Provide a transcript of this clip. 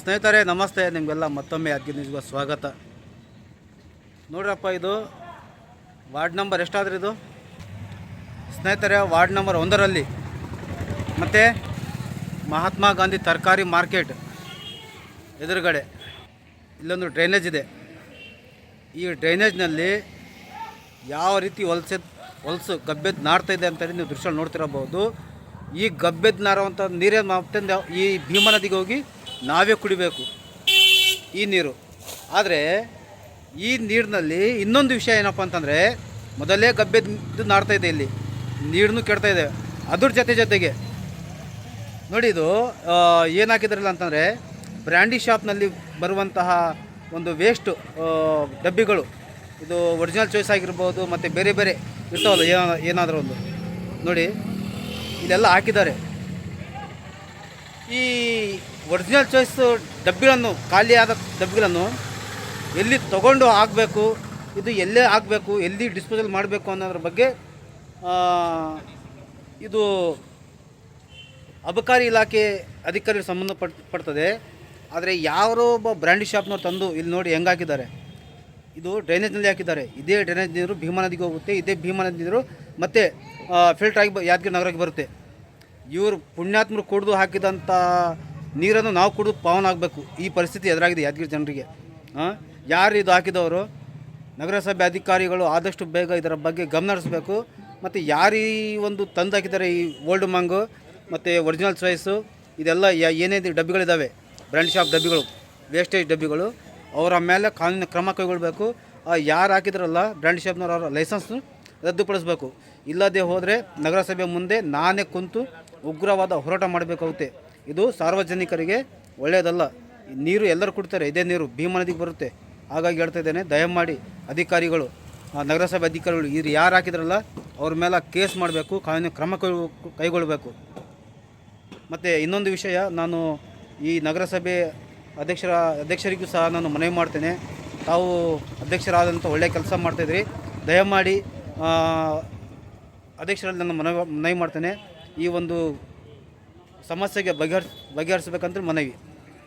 ಸ್ನೇಹಿತರೆ, ನಮಸ್ತೆ. ನಿಮಗೆಲ್ಲ ಮತ್ತೊಮ್ಮೆ ಅದಕ್ಕೆ ನಿಜವಾಗ ಸ್ವಾಗತ. ನೋಡ್ರಪ್ಪ, ಇದು ವಾರ್ಡ್ ನಂಬರ್ ಎಷ್ಟಾದ್ರೆ ಇದು? ಸ್ನೇಹಿತರೆ, ವಾರ್ಡ್ ನಂಬರ್ ಒಂದರಲ್ಲಿ ಮತ್ತು ಮಹಾತ್ಮ ಗಾಂಧಿ ತರಕಾರಿ ಮಾರ್ಕೆಟ್ ಎದುರುಗಡೆ ಇಲ್ಲೊಂದು ಡ್ರೈನೇಜ್ ಇದೆ. ಈ ಡ್ರೈನೇಜ್ನಲ್ಲಿ ಯಾವ ರೀತಿ ಹೊಲಸೆ ಹೊಲಸು ಗಬ್ಬೆದ್ದು ನಾಡ್ತಾ ಇದೆ ಅಂತ ನೀವು ದೃಶ್ಯ ನೋಡ್ತಿರಬಹುದು. ಈ ಗಬ್ಬೆದ್ದು ನಾರುವಂಥ ನೀರೇ ಮತ್ತೆ ಈ ಭೀಮಾ ನದಿಗೆ ಹೋಗಿ ನಾವೇ ಕುಡಿಬೇಕು ಈ ನೀರು. ಆದರೆ ಈ ನೀರಿನಲ್ಲಿ ಇನ್ನೊಂದು ವಿಷಯ ಏನಪ್ಪ ಅಂತಂದರೆ ಮೊದಲೇ ಗಬ್ಬೆದ್ದು ನಾಡ್ತಾ ಇದೆ ಇಲ್ಲಿ. ನೀರನ್ನು ಕೆಡ್ತಾ ಇದೆ. ಅದ್ರ ಜೊತೆ ಜೊತೆಗೆ ನೋಡಿ ಇದು ಏನಾಕಿದ್ರಲ್ಲ ಅಂತಂದರೆ ಬ್ರ್ಯಾಂಡಿ ಶಾಪ್ನಲ್ಲಿ ಬರುವಂತಹ ಒಂದು ವೇಸ್ಟ್ ಡಬ್ಬಿಗಳು. ಇದು ಒರಿಜಿನಲ್ ಚಾಯ್ಸ್ ಆಗಿರ್ಬೋದು ಮತ್ತು ಬೇರೆ ಬೇರೆ ಇರ್ತಾವಲ್ಲ, ಏನೋ, ಏನಾದರೂ ಒಂದು. ನೋಡಿ ಇಲ್ಲೆಲ್ಲ ಹಾಕಿದ್ದಾರೆ. ಈ ಒರಿಜಿನಲ್ ಚಾಯ್ಸು ಡಬ್ಬಿಗಳನ್ನು, ಖಾಲಿಯಾದ ಡಬ್ಬಿಗಳನ್ನು ಎಲ್ಲಿ ತಗೊಂಡು ಹಾಕಬೇಕು, ಇದು ಎಲ್ಲೇ ಹಾಕಬೇಕು, ಎಲ್ಲಿ ಡಿಸ್ಪೋಸಲ್ ಮಾಡಬೇಕು ಅನ್ನೋದ್ರ ಬಗ್ಗೆ ಇದು ಅಬಕಾರಿ ಇಲಾಖೆ ಅಧಿಕಾರಿ ಸಂಬಂಧಪಟ್ ಪಡ್ತದೆ ಆದರೆ ಯಾರೋ ಒಬ್ಬ ಬ್ರ್ಯಾಂಡಿ ಶಾಪ್ನವ್ರು ತಂದು ಇಲ್ಲಿ ನೋಡಿ ಹೆಂಗೆ ಹಾಕಿದ್ದಾರೆ. ಇದು ಡ್ರೈನೇಜ್ನಲ್ಲಿ ಹಾಕಿದ್ದಾರೆ. ಇದೇ ಡ್ರೈನೇಜ್ ನೀರು ಭೀಮಾ ನದಿಗೆ ಹೋಗುತ್ತೆ, ಇದೇ ಭೀಮಾ ನದಿ ನೀರು ಮತ್ತು ಫಿಲ್ಟರ್ ಆಗಿ ಯಾದಗಿರಿ ನಗರಕ್ಕೆ ಬರುತ್ತೆ. ಇವರು ಪುಣ್ಯಾತ್ಮರು ಕುಡಿದು ಹಾಕಿದಂಥ ನೀರನ್ನು ನಾವು ಕುಡಿದು ಪಾವನ ಆಗಬೇಕು. ಈ ಪರಿಸ್ಥಿತಿ ಎದುರಾಗಿದೆ ಯಾದಗಿರಿ ಜನರಿಗೆ. ಯಾರು ಇದು ಹಾಕಿದವರು? ನಗರಸಭೆ ಅಧಿಕಾರಿಗಳು ಆದಷ್ಟು ಬೇಗ ಇದರ ಬಗ್ಗೆ ಗಮನ ಹರಿಸ್ಬೇಕು. ಮತ್ತು ಯಾರು ಈ ಒಂದು ತಂದು ಹಾಕಿದ್ದಾರೆ ಈ ಓಲ್ಡ್ ಮಂಗು, ಮತ್ತು ಒರಿಜಿನಲ್ ಚಾಯ್ಸು ಇದೆಲ್ಲ ಏನೇನು ಡಬ್ಬಿಗಳಿದ್ದಾವೆ ಬ್ರ್ಯಾಂಡ್ ಶಾಪ್ ಡಬ್ಬಿಗಳು ವೇಸ್ಟೇಜ್ ಡಬ್ಬಿಗಳು, ಅವರ ಮೇಲೆ ಕಾನೂನು ಕ್ರಮ ಕೈಗೊಳ್ಳಬೇಕು ಯಾರು ಹಾಕಿದ್ರಲ್ಲ, ಬ್ರ್ಯಾಂಡ್ ಶಾಪ್ನವ್ರು ಅವರ ಲೈಸೆನ್ಸ್ನು ರದ್ದುಪಡಿಸಬೇಕು. ಇಲ್ಲದೆ ಹೋದರೆ ನಗರಸಭೆ ಮುಂದೆ ನಾನೇ ಕುಂತು ಉಗ್ರವಾದ ಹೋರಾಟ ಮಾಡಬೇಕಾಗುತ್ತೆ. ಇದು ಸಾರ್ವಜನಿಕರಿಗೆ ಒಳ್ಳೆಯದಲ್ಲ. ನೀರು ಎಲ್ಲರೂ ಕೊಡ್ತಾರೆ, ಇದೇ ನೀರು ಭೀಮಾ ನದಿಗೆ ಬರುತ್ತೆ. ಹಾಗಾಗಿ ಹೇಳ್ತಾ ಇದ್ದೇನೆ, ದಯಮಾಡಿ ಅಧಿಕಾರಿಗಳು ನಗರಸಭೆ ಅಧಿಕಾರಿಗಳು ಇದು ಯಾರು ಹಾಕಿದ್ರಲ್ಲ, ಅವ್ರ ಮೇಲೆ ಕೇಸ್ ಮಾಡಬೇಕು, ಕಾನೂನು ಕ್ರಮ ಕೈಗೊಳ್ಳಬೇಕು. ಮತ್ತು ಇನ್ನೊಂದು ವಿಷಯ, ನಾನು ಈ ನಗರಸಭೆ ಅಧ್ಯಕ್ಷರ, ಅಧ್ಯಕ್ಷರಿಗೂ ಸಹ ನಾನು ಮನವಿ ಮಾಡ್ತೇನೆ. ತಾವು ಅಧ್ಯಕ್ಷರಾದಂಥ ಒಳ್ಳೆಯ ಕೆಲಸ ಮಾಡ್ತಾಯಿದ್ರಿ ದಯಮಾಡಿ ಅಧ್ಯಕ್ಷರಲ್ಲಿ ನಾನು ಮನವಿ ಮನವಿ ಮಾಡ್ತೇನೆ. ಈ ಒಂದು ಸಮಸ್ಯೆಗೆ ಬಗೆಹರಿಸ್ ಬಗೆಹರಿಸಬೇಕಂತ ಮನವಿ.